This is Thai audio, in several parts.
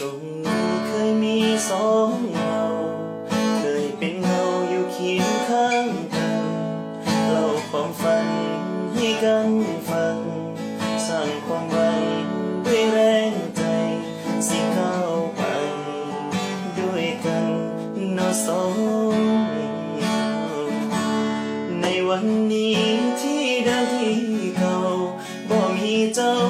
ตรงนี้เคยมีสองเงา เคยเป็นเงาอยู่เคียงข้างกันเล่าความฝันให้กันฟัง สร้างความหวังด้วยแรงใจ สิก้าไปด้วยกันนอสองในวันนี้ที่เดินที่เก่าบ่มีเจ้า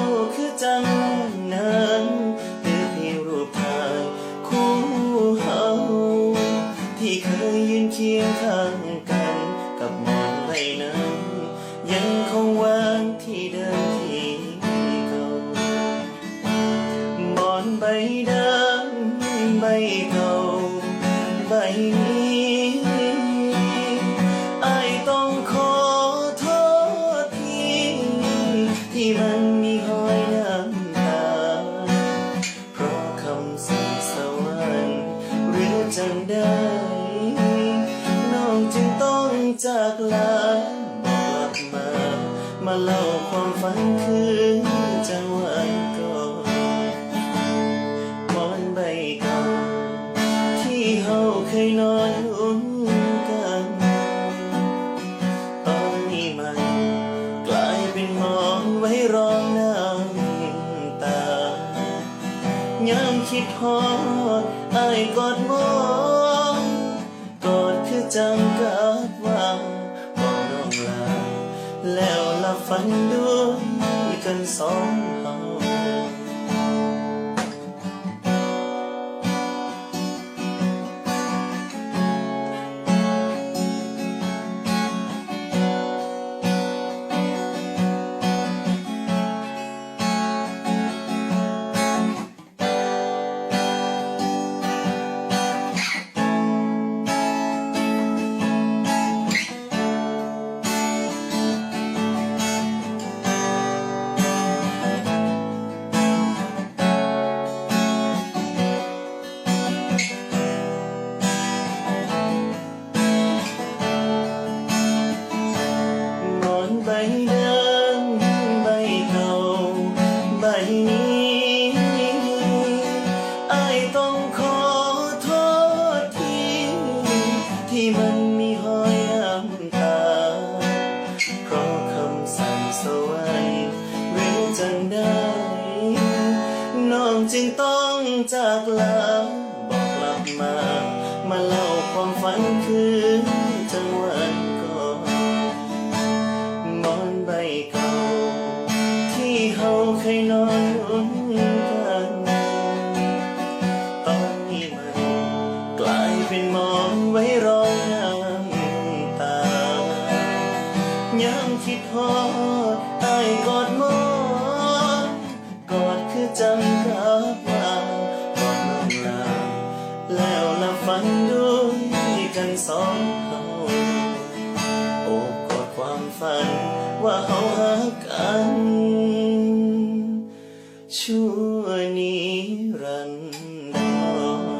เคยยืนเคียงข้างกันกับหมอนใบนั้นยังคงวางที่เดิมที่เก่าหมอนใบเดิมใบเก่าใบนี้อายต้องขอโทษทีที่มันมีหอยน้ำตาเพราะคำสั่งสวรรค์หรือจังได้ บอกกลับมา มาเล่าความฝันคือจังหวันก่อนมอนใบเก่าที่เฮาเคยนอนอุ่นกัน ตอนนี้มันกลายเป็นหมอนไว้รองน้ำตายามคิดฮอดอายกอดมอ ฝันด้วยกันสองเฮา จากลาบอกกลับมา มาเล่าความฝันคือจังหวันก่อนหมอนใบเก่า ที่เฮาเคยนอนอุ่นกันตอนนี้มันกลายเป็นมอนไว้รองน้ำตายังคิดฮอดอ สองเฮาโอบกอดความฝันว่าเขาหากกัน ชั่วนิรันดร์